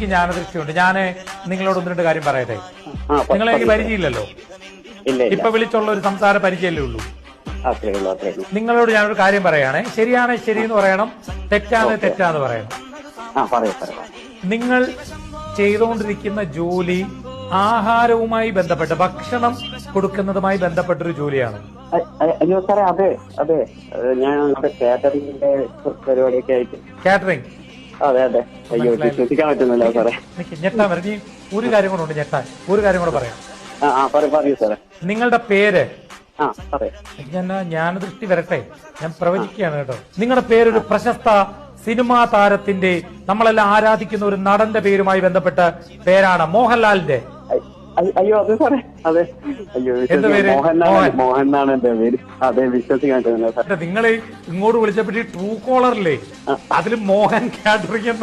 എനിക്ക് ജ്ഞാനദൃഷ്ടിയുണ്ട്. ഞാൻ നിങ്ങളോട് ഒന്ന് രണ്ട് കാര്യം പറയട്ടെ? നിങ്ങളെ എനിക്ക് പരിചയമില്ലല്ലോ? ഇപ്പൊ വിളിച്ചുള്ള ഒരു സംസാര പരിചയമല്ലേ ഉള്ളൂ? നിങ്ങളോട് ഞാനൊരു കാര്യം പറയുകയാണെ ശരിയാണ് ശരി എന്ന് പറയണം തെറ്റാണ്. തെറ്റാന്ന് പറയണം. നിങ്ങൾ ചെയ്തുകൊണ്ടിരിക്കുന്ന ജോലി ആഹാരവുമായി ബന്ധപ്പെട്ട് ഭക്ഷണം കൊടുക്കുന്നതുമായി ബന്ധപ്പെട്ട ഒരു ജോലിയാണ് അയ്യോ സാറേ അതെ അതെ. ഞാൻ കാറ്ററിംഗിന്റെ പരിപാടിയൊക്കെ ആയിട്ട് കാറ്ററിംഗ്. അതെ അതെ. അയ്യോ വിശ്വസിക്കാൻ പറ്റുന്നില്ല സാറേ. ഞെട്ടാൻ വരെ. നീ ഒരു കാര്യം കൂടെ ഉണ്ട് ഞെട്ടാൻ. ഒരു കാര്യം കൂടെ പറയാം. നിങ്ങളുടെ പേര്? ഞാൻ ജ്ഞാനദൃഷ്ടി വരട്ടെ. ഞാൻ പ്രവചിക്കുകയാണ് കേട്ടോ. നിങ്ങളുടെ പേരൊരു പ്രശസ്ത സിനിമാ താരത്തിന്റെ നമ്മളെല്ലാം ആരാധിക്കുന്ന ഒരു നടന്റെ പേരുമായി ബന്ധപ്പെട്ട പേരാണ് മോഹൻലാലിന്റെ. അയ്യോ അത് സാറേ അതെ. അയ്യോ? മോഹൻ മോഹൻ. എന്നാണ് മോഹൻ. എന്നാണ് എന്റെ പേര്. അതെ വിശ്വസിക്കാൻ പറ്റുന്നില്ല സാർ നിങ്ങൾ ഇങ്ങോട്ട് വിളിച്ചപ്പറ്റി ട്രൂ കോളറില്ലേ അതിൽ മോഹൻ കാറ്ററിംഗ്